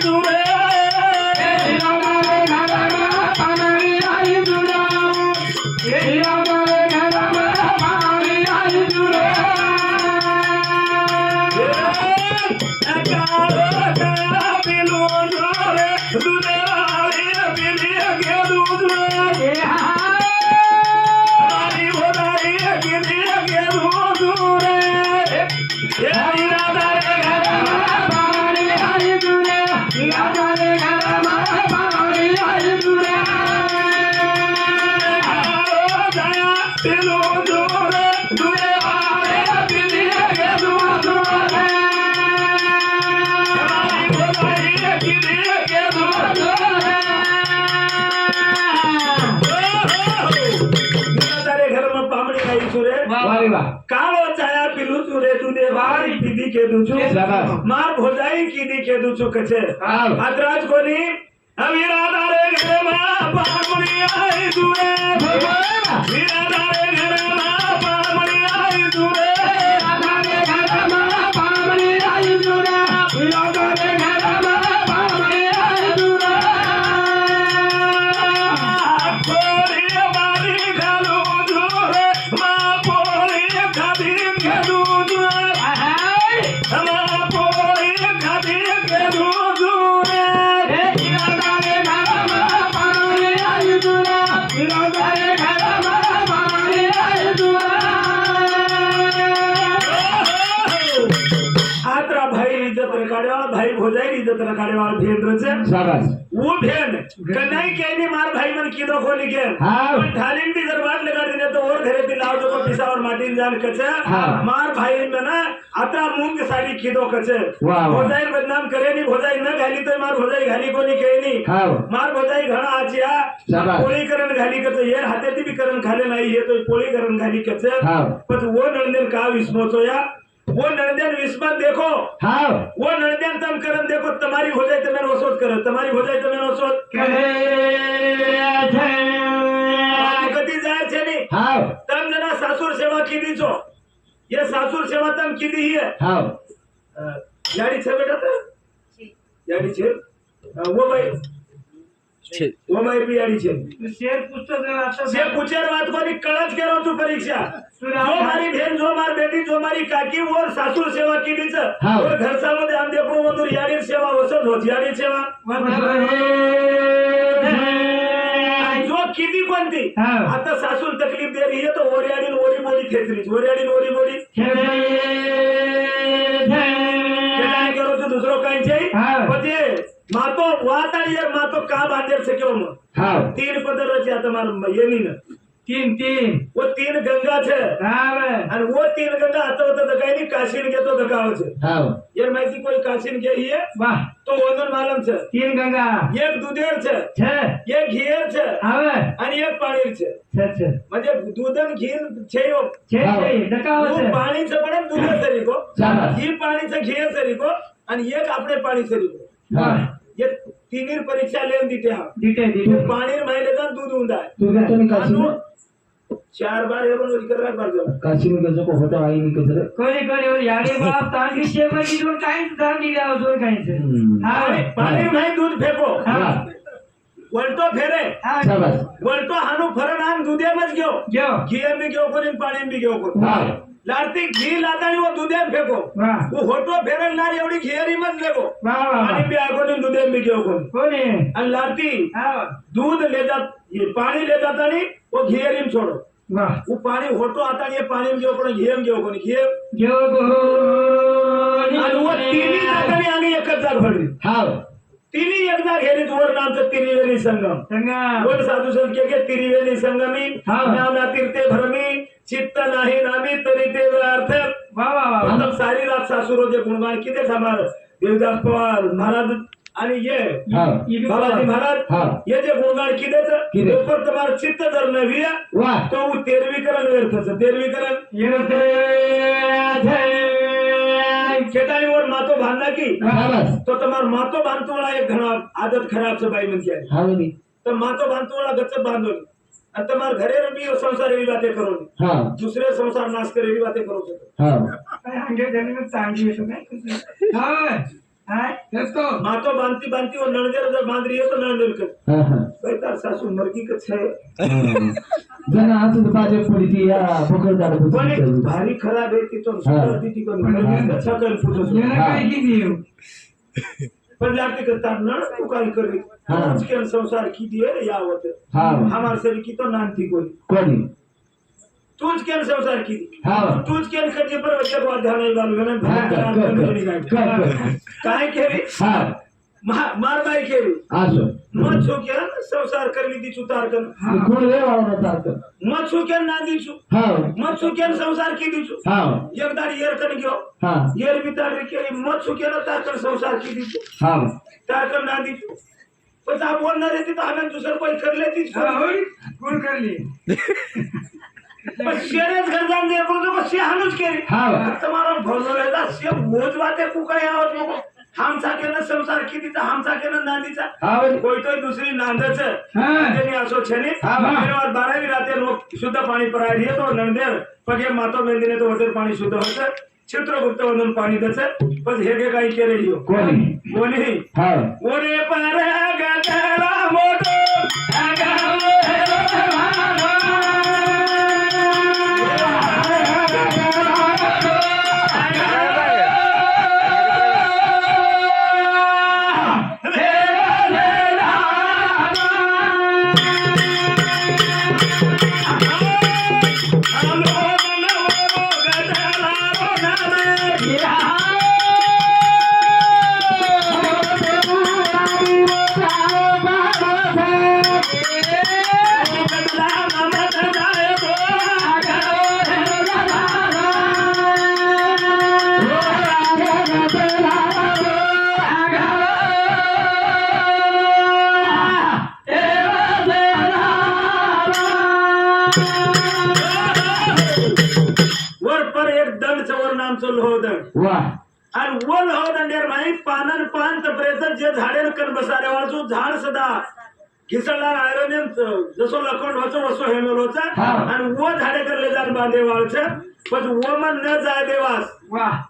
તારે માર ભોજાઈ કીધી કીધું છું કે છે. આદરાજ કોની વીરા તારે ઘરે માં પામણી આઈ દુએ ભગવાન વીરા ઘરે भाई हो जाएगी जो तेरा काले वाला रचे शाबाश। वो भेद कन्हई के भी मार भाई मन की दो खोली के हां। पर थाली में दरबार लगा देने तो और धीरे धीरे लाओ जो पिसा और माटी जान कछे मार भाई में ना आता मुंह के साड़ी की दो कचे हो। जाए बदनाम करे नहीं भोजाई न ना घाली तो मार भोजाई जाए घाली को नहीं कहे मार भोजाई जाए घणा आज या करण घाली कचे ये हाथे भी करण खाले नाही ये तो पोली करण घाली कचे पण वो नंदन का विस्मोतो या वो नरदन विस्मत देखो। हाँ वो नरदन तम करम देखो तुम्हारी हो जाए तो मैं वसोत करो तुम्हारी हो जाए तो मैंने वसोत। कधी जाय छे नी हाँ तम जना सासुर सेवा कीधी छो। ये सासुर सेवा तम की दी ही है। हाँ यारी छे बेटा था यारी छे? वो भाई ભાઈ બી યાડી છે જે પૂછેર વાત કોની કળજ કેરો છું પરીક્ષા જો મારી બેન જો મારી બેટી જો મારી કાકી ઓર સાસુર સેવા કીધી છે હા. ઓર ઘર સામે આમ દેખો મંદુર યાડી સેવા વસત હોત યાડી સેવા जो किती कोणती हा. आता सासून तकलीफ दे रही है तो ओरियाडी ओरी मोडी खेचली ओरियाडी ओरी मोडी काम आदर्श क्यों में हाँ तीन पद रचे तुम्हारे ये नहीं ना तीन तीन. वो तीन गंगा छे और वो तीन गंगा आता होता तो कहीं नहीं काशीन के तो दकाव छे यार मैं कोई काशीन के ही? है वाह तो वो वजन मालूम छे तीन गंगा. एक दूधेर छे. छे एक घीर छे हावे और एक पानी छे छे. छे म्हणजे दूधन घीर छे यो छे छे. दकाव छे पाणी छे पण से सरीको हो. घी पाणी छे घीर सरीको आणि एक आपले पाणी सरीको हो. हे तिन्ही परीक्षा लेन दिते हा दीटे तू दीटे पाणी माहिले का दूध उंदा तू घेतो मी काशी चार बार हे पण करणार पाहिजे काशी मी घेतो को होता आई मी कसं कोणी कोणी कोणी याडी बाप तांगी शेमा गिरून काहीच तांगी गाव जोर काहीच हा। पाणी पाणी नाही दूध फेको। हा। वलटो फेरे। हा। वलटो हानू फरण आण दुधेमच घेऊ घेऊ घी बी घेऊ कोणी पाणी बी घेऊ हा। लाडती घी लादाणी व दुधेम फेको. वा वो होटो फेरण लार एवढी घिअरी मत लेगो वा वा पाणी बी आगोनी दुधेम बी घेऊ कोणी कोणी? आणि लाडती हा. दूध ले जात ये पाणी ले जाता नहीं वो घेरीम छोड़ो वा. वो पाणी होटो आता ये पाणी में जो पण घेम घेऊ कोणी घेम घेऊ आणि वो तिन्ही जागांनी आम्ही एकच जाग भरली. हाव. तिन्ही एकदा घेरी वर नामचं त्रिवेणी संगम. संगा वर साधू संत के त्रिवेणी संगमी. हा. नाम तीर्थे भरमी चित्त नाही नामी तरी ते अर्थ. मतलब सारी रात सासुरो जे गुणगान किती सांभाळ देवदास पवार महाराज आणि ये. बाबाजी महाराज हा. ये जे गुणगान किदेच किदे? ऊपर तुम्हारा चित्त जर नवी तो तेरवीकरण व्यर्थच. तेरवीकरण? खेतानी वर मातो बांधना की? तो तुम्हारा मातो बांधतो वाला एक घणा आदत खराब से बाई म्हणजे तर मातो बांधतो वाला गच्च बांधून. तुम्हारे घरे रही और संसार भी बाते करो दुसरे संसार नाश करे भी बातें करो हाँ. मातो बांधती बांधती और नंदर उधर बांध रही है तो नंदर कर सासू सासु मर की कुछ है जना या पकड़ डाले भारी खराब आहे कि तो सुधर दी थी कौन पण जाती करतात ना तू काय करी हा. तूच केन संसार किती आहे यावत? हा. हमार सरी की तो नांती कोणी? कोणी? तूच केन संसार हा. तूच केन खर्चे पर को ध्यान नाही घालू. काय केली? मारबाई केली. मग छोक्या संसार करली दिसू तारकन मत छोक्या ना दिसू मग छोक्या संसार की दिसू एकदा दाडी एरकन घेऊ. एर बितारी केली मग छोक्या तारकन संसार की दिसू तारकन ना दिसू पण आप बोलणार आहे तिथं आम्ही दुसरं पण करले ती? कोण करली? शेरच घर जाऊन दे पण शेहानूच केली. तुम्हाला भरलो शे मोजवा ते कुका यावं नको. हामचा केलं संसार कितीचा हामचा केलं नांदीचा कोयतोय दुसरी नांदच. त्यांनी असो छेने. बारावी राते मग शुद्ध पाणी परायला येतो नंदेर पगे मातो मेंदीने तो वजन पाणी शुद्ध होत. चित्रगुप्त वजन पाणी त्याच. पण हे काही केले कोणी? कोणी? ओरे पारा 这是我的卡吗 दगडानं आमचं लोहदंड आणि व लोहदंडेर माही पानान पान तपरेचं जे झाडेल कन बसारे जो झाड सदा घिसळला आयरोनियम जसो लकोंड होचो वसो हेमेल होचा आणि व झाडे करले जाण बांधे वाळचं पण व मन न जाय देवास.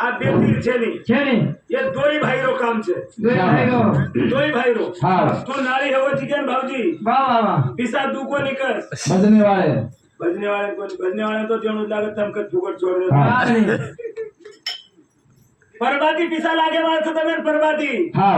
आ बेतील छेनी. छेनी. ये दोई भाईरो काम छे दोई भाईरो. दोई भाईरो. हां. तू नाळी हेव चिकन भाऊजी. वा वा वा. पिसा तू को निकस बजने वाले बजने वाले को बजने वाले तो जणू लागत तमकत फुकट छोडले ફુગટ છોડ હા. વાહ ને. પરબાતી પીસા લાગે વાળે તમે પરબાતી हा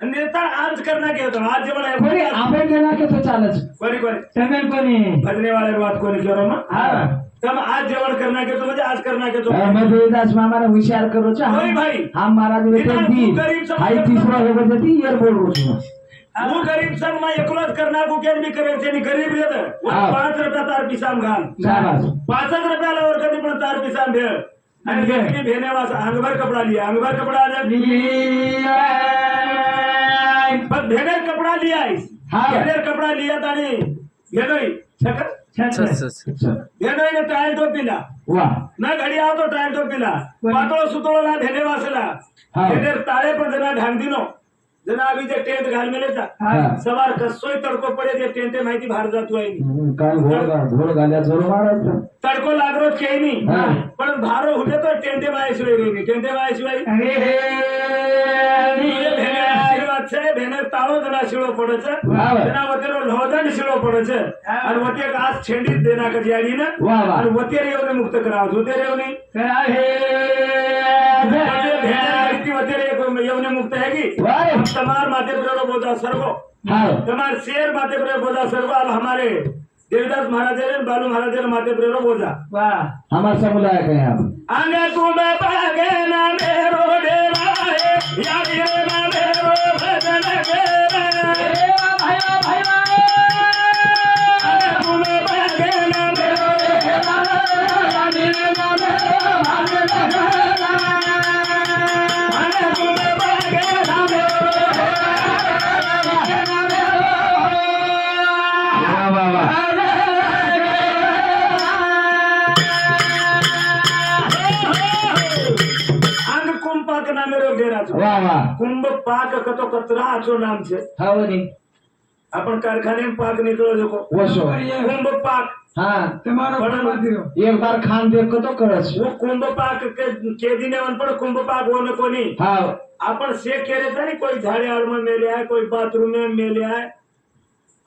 नेता आज करना क्या होता आज जेवण कोणी आहे आपण गेला की तो चालच कोणी कोणी તમે કોની भजने वाले बात कोणी करो मग હા तम आज जेवण करना के तो म्हणजे आज करना के तो मैं देवदास मामारा होशियार करो छे होय भाई. हम मारा जो इतना ते दी गरीब समाज हाई का- तीसरा हो गए ती ईयर बोल रो छे હું ગરીબ સમ માં એકલો જ કરનાર કુકેન બી કરે છે ની ગરીબ રે તો હા. પાંચ રૂપિયા તાર પીસામ ઘાલ शाबास पाच रुपया लावर कधी पण तार पिसाम भेळ आणि व्यक्ती भेनेवास अंगभर कपडा लिया. अंगभर कपडा पण भेनेर कपडा लियायस. हा. भेनेर कपडा लियात आणि अच्छा. भेनोईने टायल टोपीला? वा. ना घडी आवतो टायल टोपीला. पातळ सुतळो ना भेने वासला. भेनेर ताळे पण जना ढांगदिनो जरा अभी जे टेंट घालमेले जा सवार कसोय तडको पडे जे टेंटे माहिती बाहेर जातोय काय घोळ घालत जरूर तडको लागलो काही नाही पण भारो हुटे तर टेंटे मायाशिवाय रे टेंटे मायाशिवाय ताळो आणि देना कधी ना मुक्त करावं वतेर मुक्त आहे की আমার माध्य উপরে বোঝা সর্ব शेर শের মাথের উপরে বোঝা সর্ব আর আমারে देवदास महाराज बालू महाराज माध्य प्रेरो बोझा वाह हमारे समुदाय के यहाँ। आने तुम्हें ना मेरो देवाए यारी टाकतो कचरा आचो नामचे हा वनी आपण कारखाने पाक निकळो जोको वसो. कुंभ पाक. हाँ. तुम्हारा बड़ा मंदिर. एक बार खान देखो तो करस वो कुंभ पाक के, के दिने वन पर कुंभ पाक होने को नहीं हाँ. अपन से कह रहे थे नहीं कोई झाड़े आड़ में मेले है कोई बाथरूम में मेले है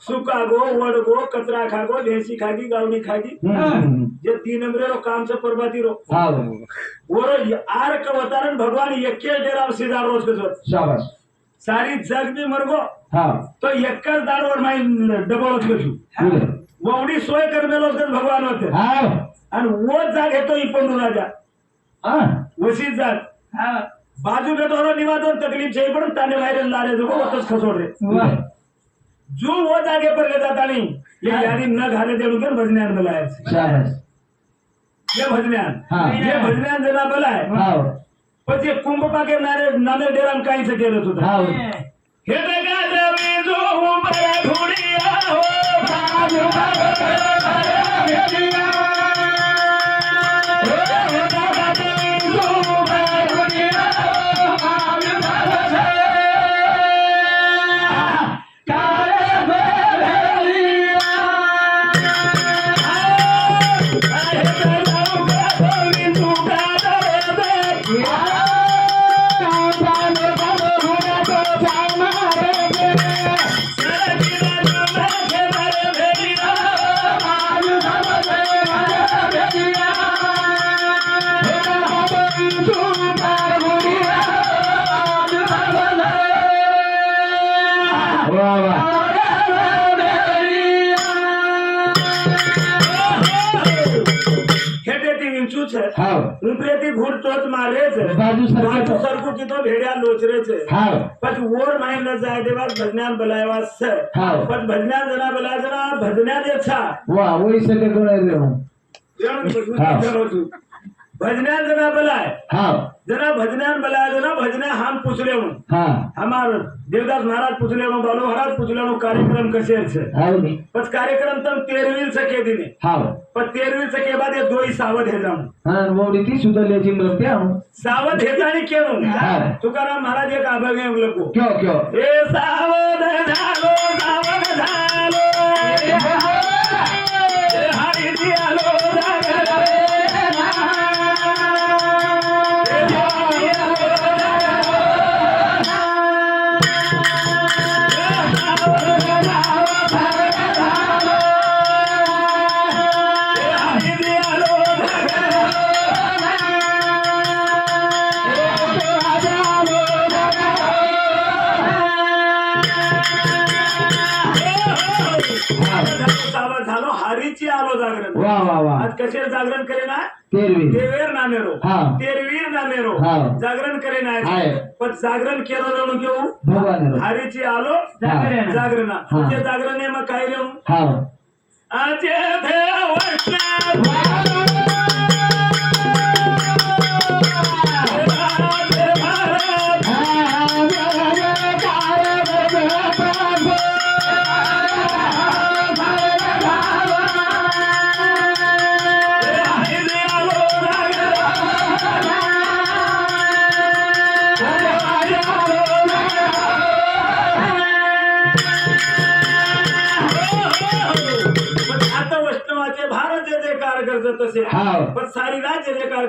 सुखा गो वड़ गो कतरा खा गो देसी खागी गावनी खागी जे तीन नंबरे रो काम से परबाती रो हाँ. वो रो आर का वतारण भगवान ये के डेरा सीधा सारी जग मी मरगो. तो एकच दारवर माई डबल कशू ववडी सोय करमेलो भगवान होते. आणि वो जाग येतो इपंडू राजा. वशीच जाग. बाजू घेतो निवादोर तकलीफ छे पण त्याने बाहेर लारे जो होतच खसोड. रे जो वो जागे पर घेतात आणि यादी न घाले देऊ के भजन्यान बोलाय हे भजन्यान हे. भजन्यान जरा बोलाय. पण ते कुंभ पाके नारे नामे डेराम काहीच केलं तुझं हाँ हे विंचूच विपरीती घुट तोच मारेच बाजू सरकू तिथं भेड्या लोचरेच हो. पण ओर माहिन जाय देवा भजन्यान बलायवा सर हो. पण भजन्यान जरा बलाय जरा भजन्या देचा वा वही भजनान जना बलाय. हाँ. जना भजनान बलाय जना भजना हम पूछले हूँ हाँ. हमार देवदास महाराज पूछले हूँ बालू महाराज पूछले हूँ कार्यक्रम कैसे से हाँ बस कार्यक्रम तम तेरहवीं से के दिने हाँ पर तेरहवीं से के बाद ये दो ही सावध है जाऊँ हाँ वो रीति सुधर ले जी मरते हूँ सावध है जाने क्यों हाँ. तो तुकाराम महाराज ये काबे गए उन लोग को क्यों क्यों? ए सावध झालो सावध झालो. केलो जागरण. आज कशेर जागरण करे ना? तेरवी. देवेर तेरवीर नामेरो. जागरण करे ना पण जागरण केलं जाणून घेऊ. भगवान हरीची आलो जागरण. जागरण. ते जागरण आहे मग काय रेऊ हा. देव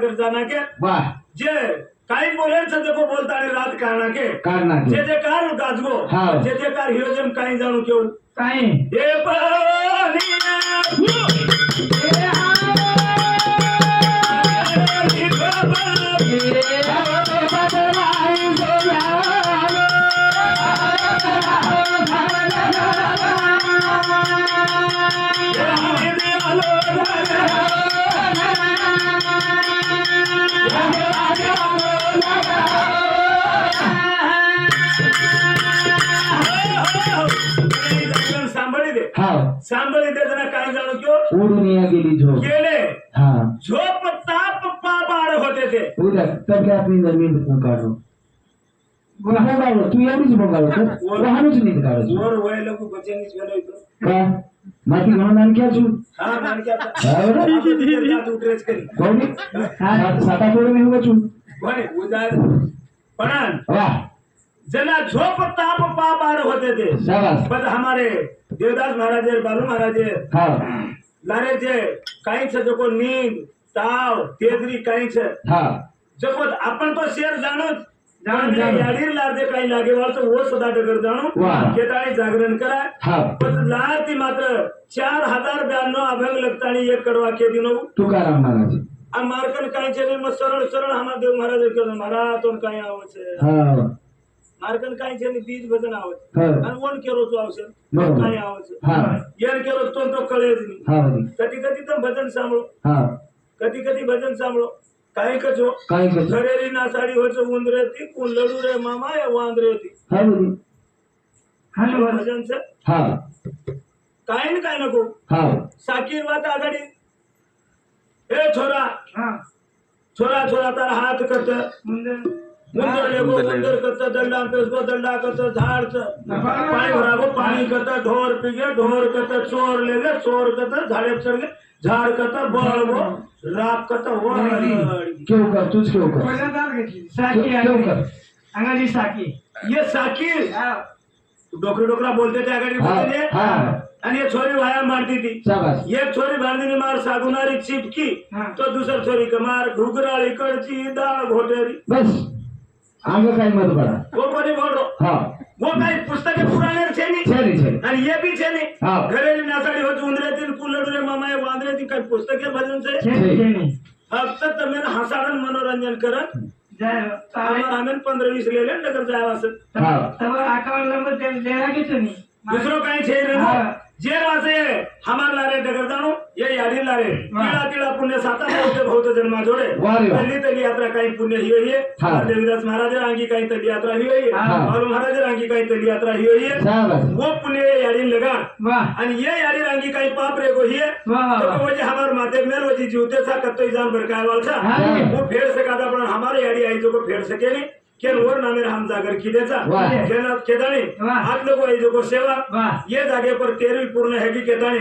करता ना के? वाह जे काही बोलायचं ते बोलता आणि रात काढना के करना जे जे कार गाजगो हा. जे जे कार हिरो जेम काही जाणू केऊ કાંઈ हे पाणी सांभाळी दे हाँ. सांभाळी दे जरा काही जाणू किंवा उड़निया गेली झोप. गेले. हाँ. झोप ताप पापाड होते ते. क्या अपनी जमीन काढो भोगावं तू भोगावं तर वाहनच नीट काढायचं. वर वय लोक बचेनीच इथं. का? माती घेऊन आणखी अजून? कोणी सात बरे उदार. पणान. वाह जना झोप ताप पाप आर होते थे पण हमारे. દેવદાસ મહારાજે બાલુ મહારાજે. લારે છે કાઈ છે જોકો નીંદ તાવ તેજરી કાઈ છે. જોકો આપણ તો શેર જાણો જાણીર લાગે કઈ લાગે વાળ તો ઓ સદા ડગર જાણું. કેતાણી જાગરણ કરાય. પણ લાર માત્ર ચાર હજાર બ્યાન નો અભંગ લગતાણી એક કડવા કે દિનો તુકારામ મહારાજ. આ માર્કન કાઈ છે સરળ સરળ આમાં દેવ મહારાજે કહ્યું મારા તો કાઈ આવો છે. हरकत काय छान तीज भजन आवत आणि वन केरोच औषध. काय आवत येण केलो तो तो कळेच कधी कधी तर भजन सांभळो. कधी कधी भजन सांभळो. काय कचो? खरेरी ना साडी होच उंदरती कोण लडू रे मामा या वांदरती भजनच? काय ना काय नको? साकीर वात आघाडी. ए छोरा. छोरा छोरा तर हात करत पाणी ढोर पिगे ढोर करता चोर लेगे चोर करता झाडे सरगे झाड करता बळगो राग करता वळ केव तूच साखी साखी ये साखी डोकरी डोकरा बोलते ते आघाडी बोलते आणि एक छोरी वाया मारती ती एक छोरी भांडी मार सागुणारी चिटकी तो दुसरी छोरी कमार घुगराळी कडची दाळ घोटेरी बस அங்க கை மது பட आणि ये भी छे नाही घरेली नासाडी होत उंदऱ्यातील कुल्लडुरे मामाय वांदऱ्यातील काय पुस्तके भजन छे फक्त हसाडन मनोरंजन करत आम्ही पंधरा वीस लिहिले नगर जावं असं. आकावाला दुसरं काय छे रे जे वाचे हमार लारे डगर जाणो ये याडी लारे. तिळा तिळा पुण्य साता बहुत बहुत जन्मा जोडे. तल्ली तल्ली यात्रा काही पुण्य ही होई हा. देवीदास महाराज रांगी काही तल्ली यात्रा ही होई हा. बालू महाराज रांगी काही तल्ली यात्रा ही होई शाबास वो पुण्य ये याडी लगा आणि ये याडी रांगी काही पाप रे गो ही. वजे हमार माते मेल वजी जीवते सा कत्तो जान भड़काए वाल छा हाँ जी. वो फेर सकाता पण हमारे याडी आई जो को फेर सके केलवर नामेर हम जागर किलेचा केदाणी हात लोक आई जोगो सेवा. ये जागे पर तेरवी पूर्ण है. की सेवा